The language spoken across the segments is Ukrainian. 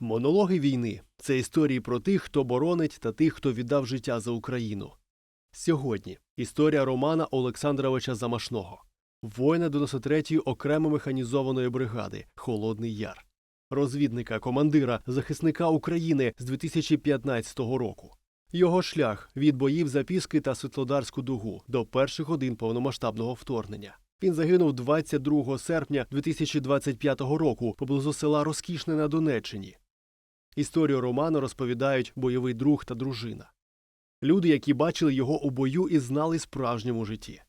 Монологи війни це історії про тих, хто боронить та тих, хто віддав життя за Україну. Сьогодні історія Романа Олександровича Замашного, воїна 93-ї окремо механізованої бригади Холодний Яр, розвідника, командира, захисника України з 2015 року. Його шлях від боїв за Піски та Світлодарську дугу до перших годин повномасштабного вторгнення. Він загинув 22 серпня 2025 року поблизу села Розкішне на Донеччині. Історію Романа розповідають бойовий друг та дружина. Люди, які бачили його у бою і знали справжньому житті.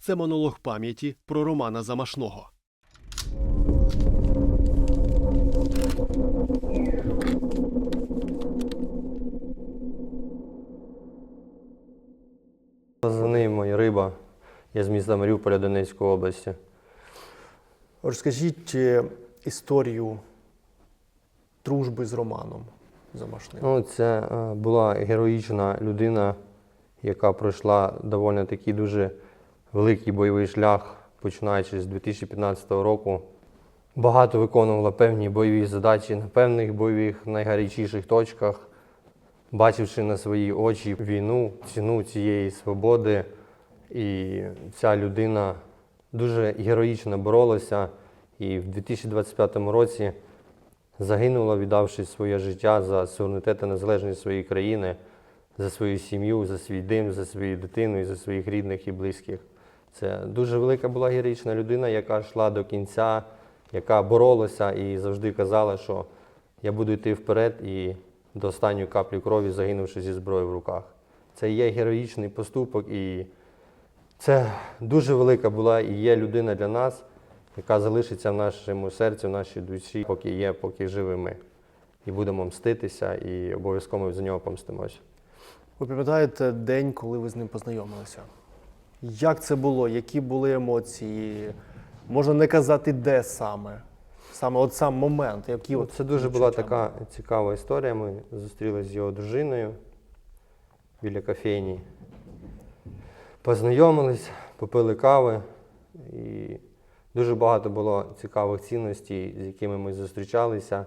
Це монолог пам'яті про Романа Замашного. За моя риба. Я з міста Маріуполя Донецької області. Розкажіть е, історію дружби з Романом Замашним. Ну, це е, була героїчна людина, яка пройшла доволі такий дуже великий бойовий шлях, починаючи з 2015 року. Багато виконувала певні бойові задачі на певних бойових найгарячіших точках, бачивши на свої очі війну, ціну цієї свободи. І ця людина дуже героїчно боролася і в 2025 році загинула, віддавши своє життя за суверенітет та незалежність своєї країни, за свою сім'ю, за свій дим, за свою дитину і за своїх рідних і близьких. Це дуже велика була героїчна людина, яка йшла до кінця, яка боролася і завжди казала, що я буду йти вперед і до останньої каплі крові загинувши зі зброєю в руках. Це є героїчний поступок, і це дуже велика була і є людина для нас, яка залишиться в нашому серці, в нашій душі, поки є, поки живі ми. І будемо мститися, і обов'язково за нього помстимося. Ви пам'ятаєте день, коли ви з ним познайомилися? Як це було? Які були емоції? Можна не казати, де саме. Саме от сам момент, які Ну, от Це дуже була така цікава історія. Ми зустрілися з його дружиною біля кофейні. Познайомились, попили кави, і дуже багато було цікавих цінностей, з якими ми зустрічалися.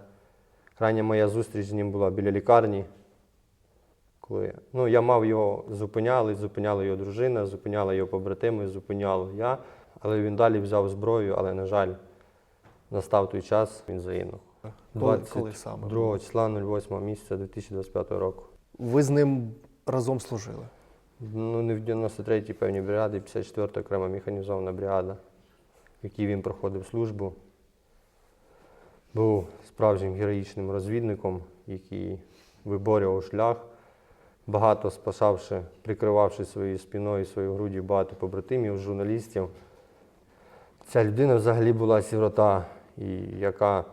Крайня моя зустріч з ним була біля лікарні. Коли, ну, я мав його зупиняли, зупиняла його дружина, зупиняла його побратими, зупиняв я, але він далі взяв зброю, але, на жаль, настав той час, він загинув. Коли- коли 2 числа 08 місяця 2025 року. Ви з ним разом служили. Ну, не в 93-й певній бригаді, 54-та окрема механізована бригада, в якій він проходив службу. Був справжнім героїчним розвідником, який виборював шлях, багато спасавши, прикривавши своєю спиною, своєю груддю багато побратимів, журналістів. Ця людина взагалі була сірота, і яка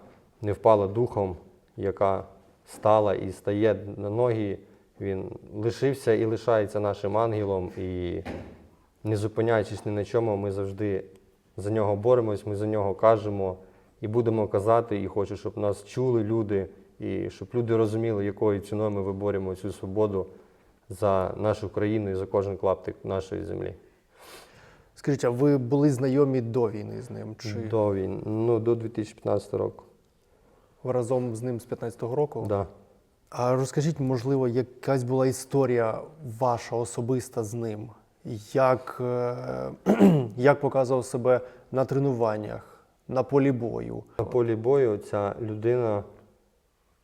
не впала духом, яка стала і стає на ноги. Він лишився і лишається нашим ангелом. І не зупиняючись ні на чому, ми завжди за нього боремось, ми за нього кажемо і будемо казати. І хочу, щоб нас чули люди, і щоб люди розуміли, якою ціною ми виборюємо цю свободу за нашу країну і за кожен клаптик нашої землі. Скажіть, а ви були знайомі до війни з ним? Чи До війни, ну, до 2015 року. ви разом з ним з 15-го року? Да. А розкажіть, можливо, якась була історія ваша особиста з ним? Як, е, як показував себе на тренуваннях, на полі бою? На полі бою ця людина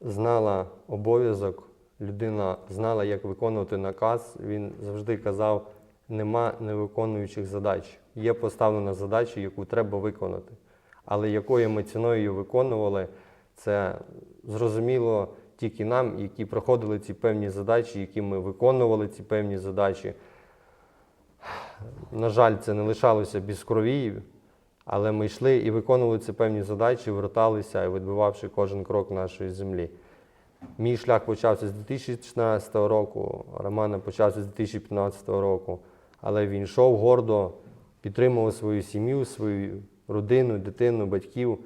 знала обов'язок, людина знала, як виконувати наказ. Він завжди казав: нема невиконуючих задач. Є поставлена задача, яку треба виконати. Але якою ми ціною її виконували, це зрозуміло тільки нам, які проходили ці певні задачі, які ми виконували ці певні задачі. На жаль, це не лишалося без крові, але ми йшли і виконували ці певні задачі, верталися, і відбивавши кожен крок нашої землі. Мій шлях почався з 2014 року, Романа почався з 2015 року, але він йшов гордо, підтримував свою сім'ю, свою родину, дитину, батьків,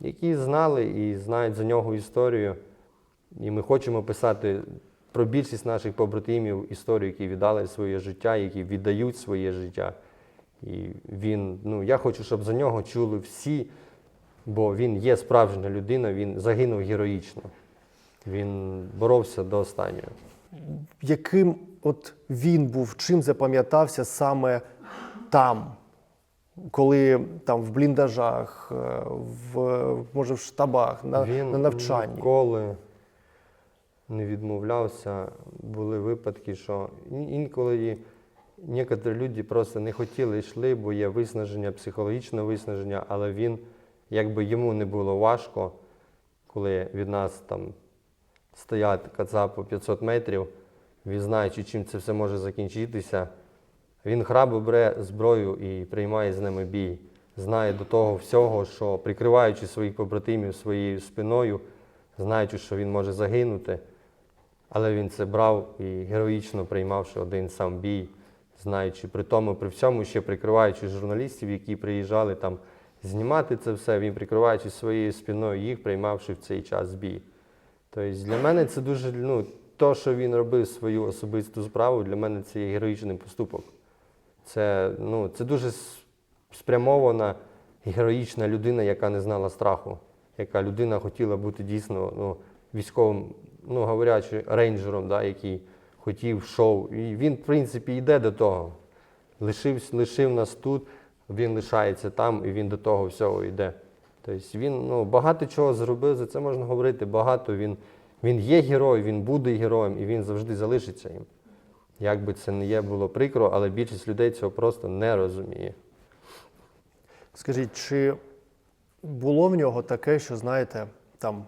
які знали і знають за нього історію. І ми хочемо писати про більшість наших побратимів історію, які віддали своє життя, які віддають своє життя. І він, ну, я хочу, щоб за нього чули всі Бо він є справжня людина, він загинув героїчно. Він боровся до останнього. Яким от він був, чим запам'ятався саме там, коли там в бліндажах, е, в, може в штабах, на, він на навчанні? ніколи не відмовлявся. Були випадки, що інколи некоторі люди просто не хотіли йшли, бо є виснаження, психологічне виснаження, але він, якби йому не було важко, коли від нас там стоять кацапи 500 метрів, він знаючи, чим це все може закінчитися. Він храбро бере зброю і приймає з ними бій. Знає до того всього, що прикриваючи своїх побратимів своєю спиною, знаючи, що він може загинути, але він це брав і героїчно приймавши один сам бій, знаючи при тому, при всьому ще прикриваючи журналістів, які приїжджали там знімати це все, він прикриваючи своєю спиною їх, приймавши в цей час бій. Тобто для мене це дуже, ну, то, що він робив свою особисту справу, для мене це є героїчний поступок. Це, ну, це дуже спрямована героїчна людина, яка не знала страху, яка людина хотіла бути дійсно ну, військовим, ну говорячи, рейнджером, да, який хотів шоу. І він, в принципі, йде до того. Лишив, лишив нас тут, він лишається там, і він до того всього йде. Тобто він ну, багато чого зробив, за це можна говорити багато. Він, він є герой, він буде героєм, і він завжди залишиться їм. Як би це не було прикро, але більшість людей цього просто не розуміє. Скажіть, чи було в нього таке, що знаєте, там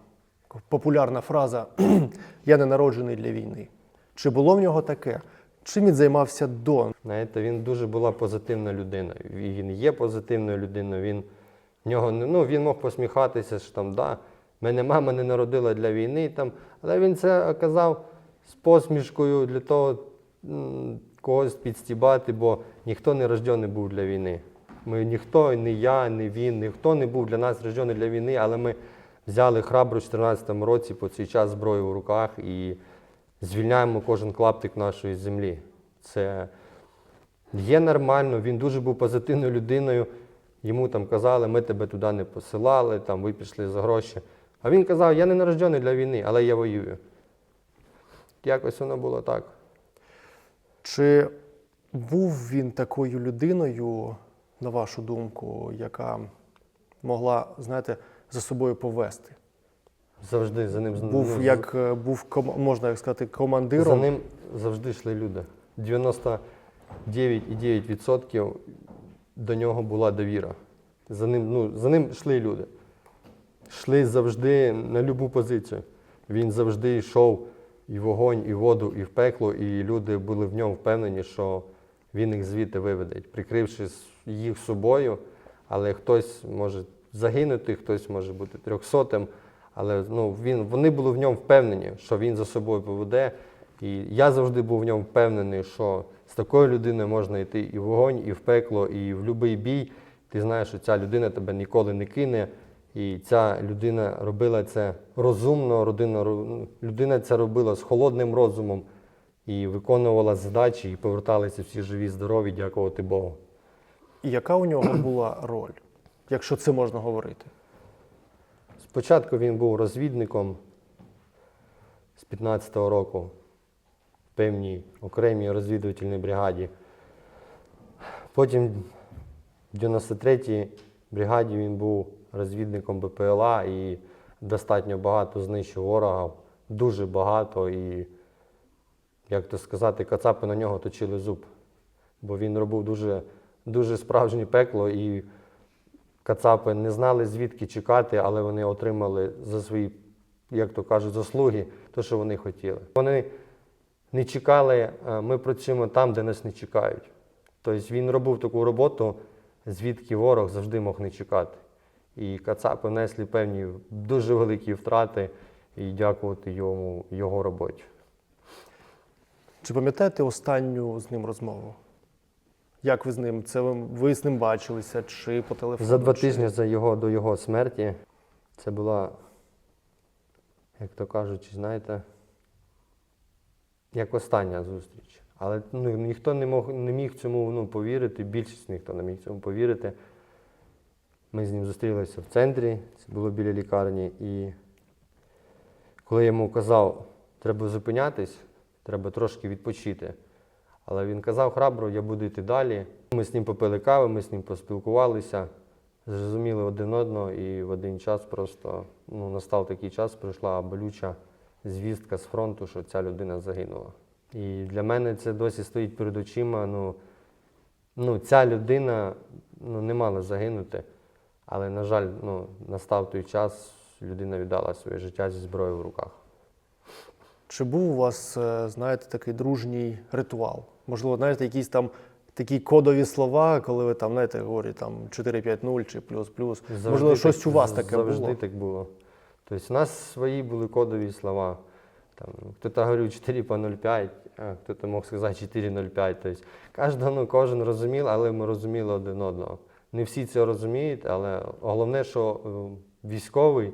популярна фраза Я не народжений для війни? Чи було в нього таке? Чим він займався до? Знаєте, він дуже була позитивна людина. Він є позитивною людиною. Він, нього, ну, він мог посміхатися, що там, да, мене мама не народила для війни, там, але він це казав з посмішкою для того, когось підстібати, бо ніхто не рождений був для війни. Ми ніхто, ні я, ні він, ніхто не був для нас рождений для війни, але ми взяли храбро в 2014 році по цей час зброю в руках і звільняємо кожен клаптик нашої землі. Це є нормально, він дуже був позитивною людиною. Йому там казали, ми тебе туди не посилали, там ви пішли за гроші. А він казав, я не народжений для війни, але я воюю. Якось воно було так. Чи був він такою людиною, на вашу думку, яка могла, знаєте, за собою повести? Завжди за ним Був ну, як е, був можна як сказати, За ним завжди йшли люди. 99,9% до нього була довіра. За ним, ну, за ним йшли люди. Йшли завжди на любу позицію. Він завжди йшов і в вогонь, і в воду, і в пекло, і люди були в ньому впевнені, що він їх звідти виведе, прикривши їх собою, але хтось може загинути, хтось може бути трьохсотим. Але ну, він, вони були в ньому впевнені, що він за собою поведе. І я завжди був в ньому впевнений, що з такою людиною можна йти і в вогонь, і в пекло, і в будь-який бій. Ти знаєш, що ця людина тебе ніколи не кине. І ця людина робила це розумно, родина, ну, людина це робила з холодним розумом і виконувала задачі, і поверталися всі живі, здорові, дякувати Богу. І яка у нього була роль, якщо це можна говорити? Спочатку він був розвідником з 15-го року в певній окремій розвідувальній бригаді. Потім в 93-й бригаді він був розвідником БПЛА і достатньо багато знищив ворога, дуже багато. І, як то сказати, кацапи на нього точили зуб. Бо він робив дуже, дуже справжнє пекло і Кацапи не знали, звідки чекати, але вони отримали за свої, як то кажуть, заслуги, те, що вони хотіли. Вони не чекали, е, ми працюємо там, де нас не чекають. Тобто він робив таку роботу, звідки ворог завжди мог не чекати. І Кацапи внесли певні дуже великі втрати і дякувати йому, його роботі. Чи пам'ятаєте останню з ним розмову? Як ви з ним? Це ви, ви з ним бачилися чи по телефону? За два чи- тижні за його, до його смерті це була, як то кажучи, знаєте, як остання зустріч. Але ну, ніхто не, мог, не міг цьому ну, повірити, більшість ніхто не міг цьому повірити. Ми з ним зустрілися в центрі, це було біля лікарні. І коли я йому казав, треба зупинятись, треба трошки відпочити. Але він казав храбро, я буду йти далі. Ми з ним попили кави, ми з ним поспілкувалися, зрозуміли один одного, і в один час просто ну, настав такий час, прийшла болюча звістка з фронту, що ця людина загинула. І для мене це досі стоїть перед очима. Ну, ну, ця людина ну, не мала загинути, але, на жаль, ну, настав той час, людина віддала своє життя зі зброєю в руках. Чи був у вас, е, знаєте, такий дружній ритуал? Можливо, знаєте, якісь там такі кодові слова, коли ви там, знаєте, говорите там 4-5-0 чи плюс-плюс. Можливо, щось так- у вас таке завжди було? так було. Тобто у нас свої були кодові слова. Там, хто-то говорив 4 по 0,5, а хто-то мог сказати 4,05. Тобто, кожен, ну, кожен розумів, але ми розуміли один одного. Не всі це розуміють, але головне, що е, військовий,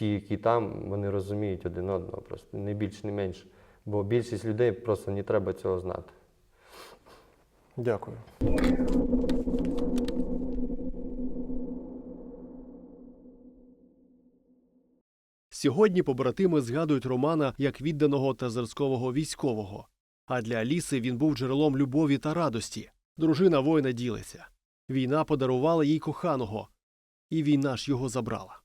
ті, які там, вони розуміють один одного, просто не більш, не менш. Бо більшість людей просто не треба цього знати. Дякую. Сьогодні побратими згадують Романа як відданого та зразкового військового. А для Аліси він був джерелом любові та радості. Дружина воїна ділиться. Війна подарувала їй коханого, і війна ж його забрала.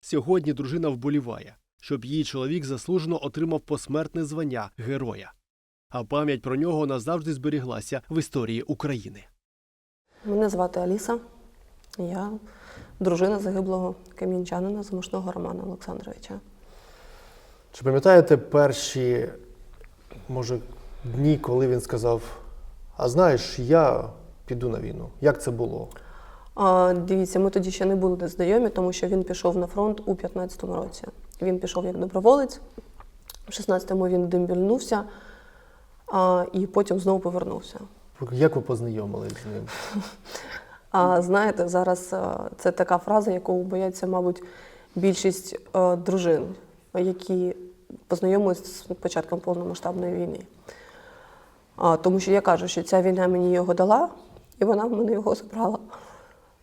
Сьогодні дружина вболіває, щоб її чоловік заслужено отримав посмертне звання героя. А пам'ять про нього назавжди зберіглася в історії України. Мене звати Аліса. Я дружина загиблого кам'янчанина замушного Романа Олександровича. Чи пам'ятаєте перші, може, дні, коли він сказав: А знаєш, я піду на війну? Як це було? А, дивіться, ми тоді ще не були знайомі, тому що він пішов на фронт у 15-му році. Він пішов як доброволець, в 16-му він дембільнувся, а, і потім знову повернувся. Як ви познайомились з ним? А знаєте, зараз це така фраза, яку бояться, мабуть, більшість е, дружин, які познайомилися з початком повномасштабної війни. А, тому що я кажу, що ця війна мені його дала, і вона в мене його забрала.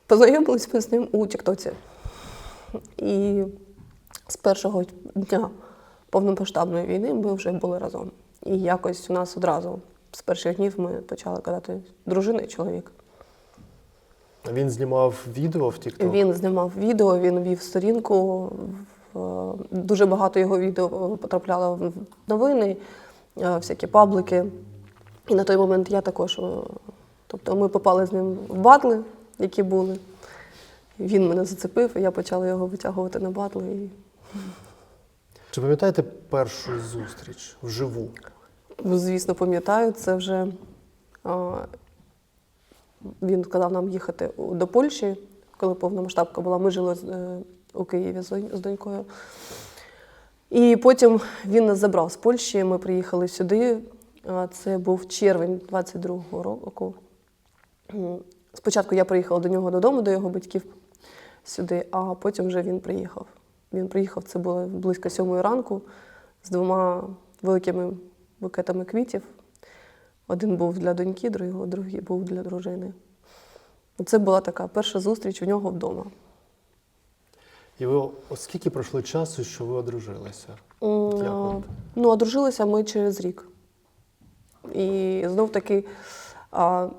Познайомились ми з ним у Тіктоці. І з першого дня повномасштабної війни ми вже були разом. І якось у нас одразу з перших днів ми почали казати дружина і чоловік. Він знімав відео в TikTok? Він знімав відео, він вів сторінку. Дуже багато його відео потрапляло в новини, е, всякі паблики. І на той момент я також. е, Тобто ми попали з ним в батли, які були. Він мене зацепив, і я почала його витягувати на батли. І, Чи пам'ятаєте першу зустріч вживу? ну, звісно, пам'ятаю, це вже е, він сказав нам їхати до Польщі, коли повномасштабка була. Ми жили е, у Києві з з донькою. І потім він нас забрав з Польщі. Ми приїхали сюди. А Це був червень 22-го року. Спочатку я приїхала до нього додому, до його батьків сюди, а потім вже він приїхав. Він приїхав, це було близько сьомої ранку з двома великими букетами квітів. Один був для доньки, другий, другий був для дружини. Це була така перша зустріч у нього вдома. І ви оскільки пройшло часу, що ви одружилися? Як от? Ну, одружилися ми через рік. І знов таки,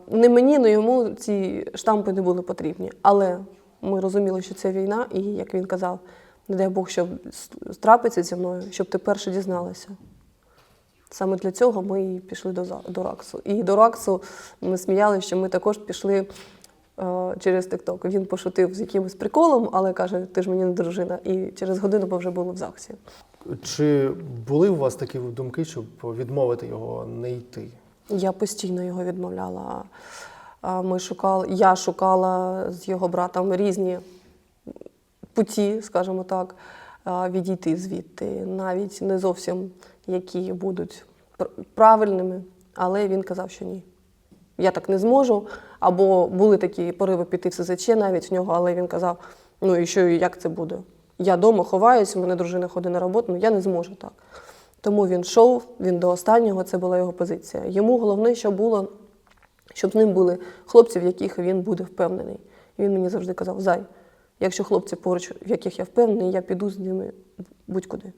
не мені, не йому ці штампи не були потрібні. Але ми розуміли, що це війна, і як він казав, не дай Бог, щоб трапиться зі мною, щоб ти перше дізналася. Саме для цього ми і пішли до, до Раксу. І до Раксу ми сміялися, що ми також пішли е, через TikTok. Він пошутив з якимось приколом, але каже, ти ж мені не дружина. І через годину ми вже були в ЗАГСі. Чи були у вас такі думки, щоб відмовити його не йти? Я постійно його відмовляла. Ми шукали, я шукала з його братом різні путі, скажімо так, відійти звідти, навіть не зовсім які будуть правильними, але він казав, що ні. Я так не зможу. Або були такі пориви піти в СЗЧ навіть в нього, але він казав: ну і що, і як це буде? Я вдома ховаюсь, у мене дружина ходить на роботу, ну я не зможу так. Тому він йшов, він до останнього, це була його позиція. Йому головне, що було, щоб з ним були хлопці, в яких він буде впевнений. І він мені завжди казав: Зай, якщо хлопці поруч, в яких я впевнений, я піду з ними будь-куди.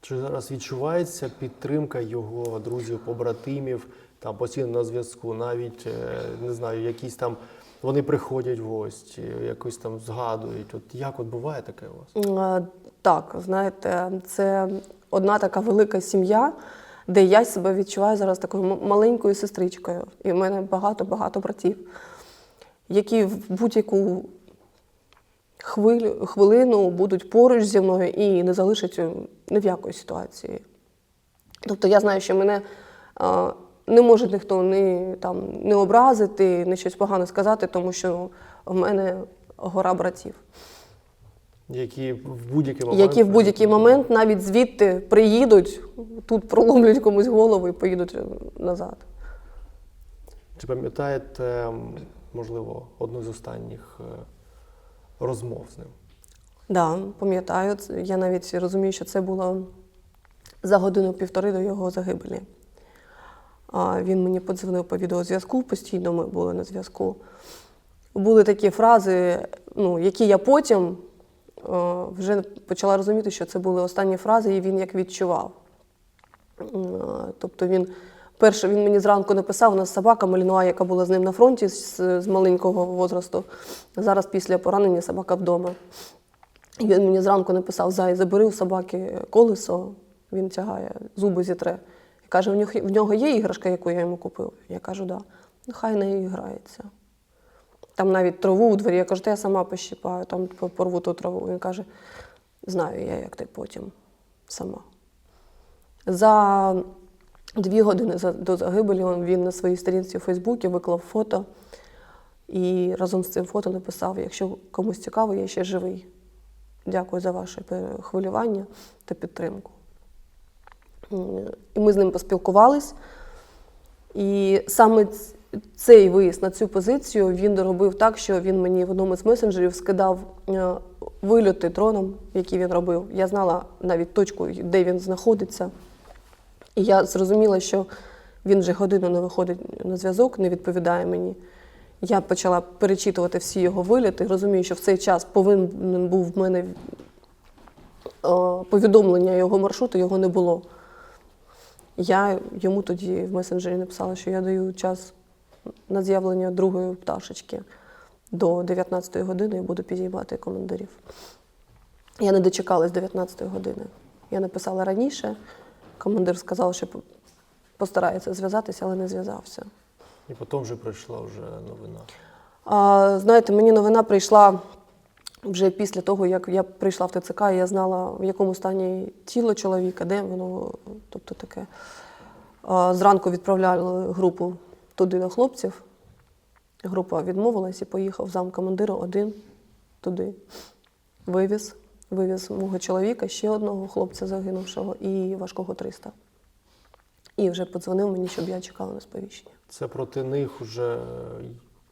Чи зараз відчувається підтримка його друзів, побратимів, там постійно на зв'язку, навіть е, не знаю, якісь там вони приходять в гості, якось там згадують. От як от буває таке у вас? Е, Так, знаєте, це одна така велика сім'я, де я себе відчуваю зараз такою маленькою сестричкою. І в мене багато-багато братів, які в будь-яку хвилю, хвилину будуть поруч зі мною і не залишать е, ні в якої ситуації. Тобто я знаю, що мене не може ніхто не, там, не образити, не щось погане сказати, тому що в мене гора братів Які в будь-який момент які в будь-який момент навіть звідти приїдуть, тут проломлять комусь голову і поїдуть назад. Чи пам'ятаєте, можливо, одну з останніх е, розмов з ним? Да, пам'ятаю, я навіть розумію, що це було за годину-півтори до його загибелі. А він мені подзвонив по відеозв'язку, постійно ми були на зв'язку. Були такі фрази, ну, які я потім вже почала розуміти, що це були останні фрази, і він як відчував. Е, Тобто він перше він мені зранку написав, у нас собака Малінуа, яка була з ним на фронті з, з маленького возрасту. Зараз після поранення собака вдома. І він мені зранку написав: Зай, забери у собаки колесо, він тягає, зуби зітре. І каже, в нього, є іграшка, яку я йому купив? Я кажу, да. Ну, хай нею грається. Там навіть траву у дворі. Я кажу, та я сама пощипаю, там порву ту траву. Він каже, знаю я, як ти потім сама. За дві години до загибелі він- на своїй сторінці у Фейсбуці виклав фото і разом з цим фото написав: якщо комусь цікаво, я ще живий. Дякую за ваше хвилювання та підтримку. І ми з ним поспілкувались. І саме цей виїзд на цю позицію він доробив так, що він мені в одному з месенджерів скидав е, вильоти дроном, які він робив. Я знала навіть точку, де він знаходиться. І я зрозуміла, що він вже годину не виходить на зв'язок, не відповідає мені. Я почала перечитувати всі його виліти, розумію, що в цей час повинен був в мене е, повідомлення його маршруту, його не було. Я йому тоді в месенджері написала, що я даю час на з'явлення другої пташечки до 19-ї години і буду підіймати командирів. Я не дочекалась 19-ї години. Я написала раніше. Командир сказав, що постарається зв'язатися, але не зв'язався. І потім вже прийшла вже новина. А, знаєте, мені новина прийшла вже після того, як я прийшла в ТЦК, і я знала, в якому стані тіло чоловіка, де воно, тобто таке. Зранку відправляли групу туди до хлопців. Група відмовилась і поїхав замкомандира один туди. Вивіз. Вивіз мого чоловіка, ще одного хлопця загинувшого і важкого 300. І вже подзвонив мені, щоб я чекала на сповіщення. Це проти них вже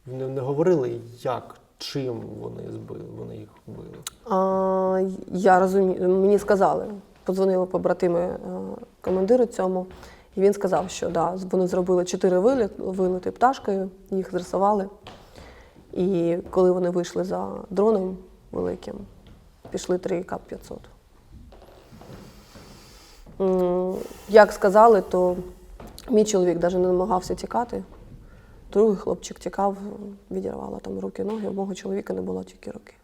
не, не говорили, як, чим вони збили, вони їх вбили. А, я розумію, мені сказали, подзвонили побратими е, командиру цьому, і він сказав, що да, вони зробили чотири виліт, вилети пташкою, їх зрисували. І коли вони вийшли за дроном великим, пішли три КАП-500. Як сказали, то мій чоловік навіть не намагався тікати. Другий хлопчик тікав, відірвала там руки, ноги. У мого чоловіка не було тільки руки.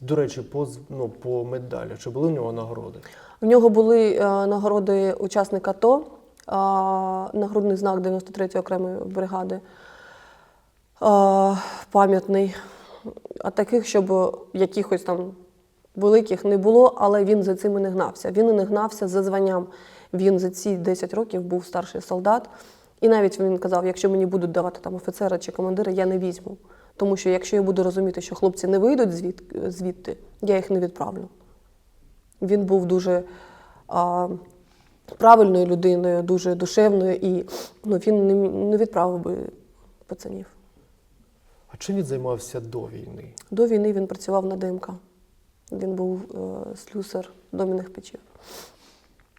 До речі, по, ну, по медалі, чи були в нього нагороди? У нього були е, нагороди учасника АТО, е, нагрудний знак 93-ї окремої бригади, пам'ятний. А таких, щоб якихось там великих не було, але він за цим і не гнався. Він і не гнався за званням. Він за ці 10 років був старший солдат. І навіть він казав, якщо мені будуть давати там офіцера чи командира, я не візьму. Тому що якщо я буду розуміти, що хлопці не вийдуть звід, звідти, я їх не відправлю. Він був дуже а, правильною людиною, дуже душевною, і ну, він не, не відправив би пацанів. А чим він займався до війни? До війни він працював на ДМК. Він був е, слюсар доміних печів.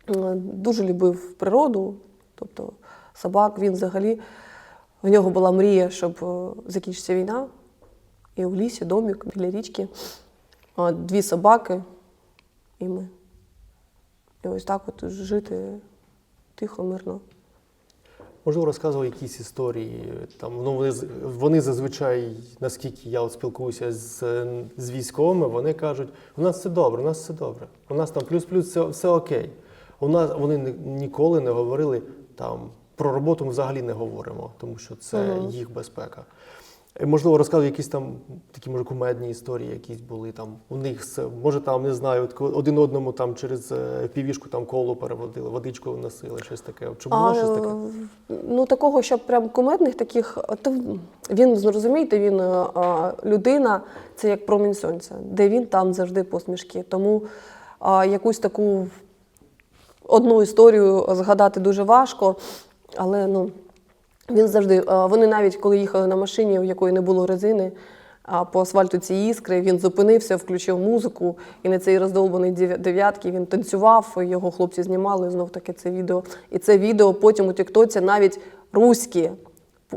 Е, Дуже любив природу, тобто собак. Він взагалі в нього була мрія, щоб е, закінчиться війна, І в лісі домик біля річки, а, дві собаки і ми. І ось так от жити тихо, мирно. Можливо, розказував якісь історії. Там, ну, вони, вони зазвичай, наскільки я от спілкуюся з, з військовими, вони кажуть, у нас все добре, у нас все добре. У нас там плюс-плюс все, все окей. У нас вони ніколи не говорили там про роботу ми взагалі не говоримо, тому що це Мгм. їх безпека. Е, Можливо, розказував якісь там такі, може, кумедні історії, якісь були там. У них з- може там не знаю, один одному там через е, півішку там колу переводили, водичку носили, щось таке. Чи було щось таке? Ну, такого, щоб прям кумедних таких, то він зрозумієте, він е, а, людина, це як промінь сонця, де він там завжди посмішки. Тому а, якусь таку одну історію згадати дуже важко, але ну, він завжди. Вони навіть коли їхали на машині, у якої не було резини. А по асфальту ці іскри він зупинився, включив музику, і на цей роздовбаний дев'ятки він танцював. Його хлопці знімали знов таки це відео. І це відео потім у Тіктоці навіть руські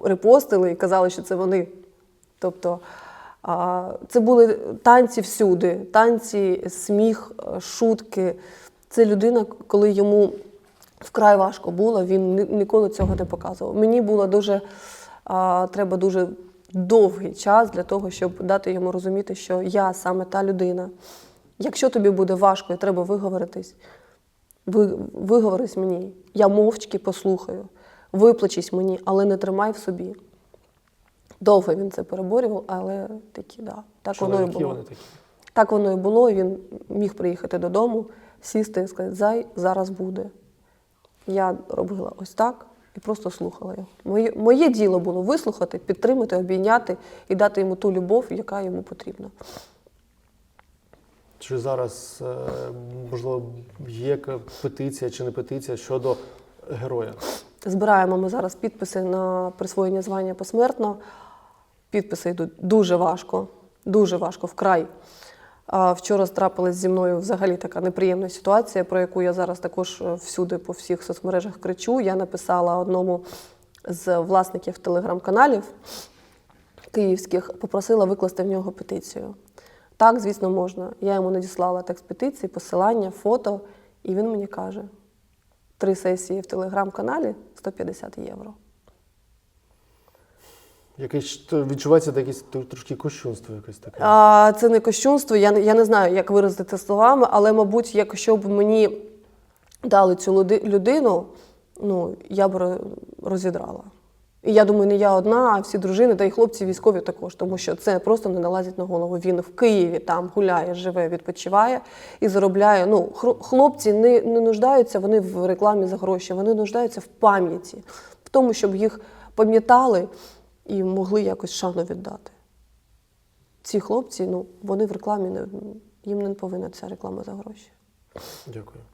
репостили і казали, що це вони. Тобто це були танці всюди, танці, сміх, е, шутки. Це людина, коли йому вкрай важко було, він ніколи цього не показував. Мені було дуже а, треба дуже довгий час для того, щоб дати йому розуміти, що я саме та людина. Якщо тобі буде важко і треба виговоритись, ви, виговорись мені. Я мовчки послухаю, виплачись мені, але не тримай в собі. Довго він це переборював, але такі, да, так воно і було. вони такі. Так воно і було. і Він міг приїхати додому, сісти і сказати, зай, зараз буде. Я робила ось так і просто слухала його. Моє, моє діло було вислухати, підтримати, обійняти і дати йому ту любов, яка йому потрібна. Чи зараз, е, можливо, є петиція чи не петиція щодо героя? Збираємо ми зараз підписи на присвоєння звання посмертно. Підписи йдуть дуже важко, дуже важко, вкрай. А Вчора трапилась зі мною взагалі така неприємна ситуація, про яку я зараз також е, всюди по всіх соцмережах кричу. Я написала одному з власників телеграм-каналів київських, попросила викласти в нього петицію. Так, звісно, можна. Я йому надіслала текст петиції, посилання, фото, і він мені каже: три сесії в телеграм-каналі 150 євро. Якесь відчувається якесь трошки кощунство якесь таке. А, це не кощунство, я, я не знаю, як виразити словами, але, мабуть, якщо б мені дали цю людину, ну, я б розідрала. І я думаю, не я одна, а всі дружини та й хлопці військові також, тому що це просто не налазить на голову. Він в Києві там гуляє, живе, відпочиває і заробляє. Ну, хлопці не, не нуждаються вони в рекламі за гроші, вони нуждаються в пам'яті, в тому, щоб їх пам'ятали і могли якось шану віддати. Ці хлопці, ну, вони в рекламі не їм не повинна ця реклама за гроші. Дякую.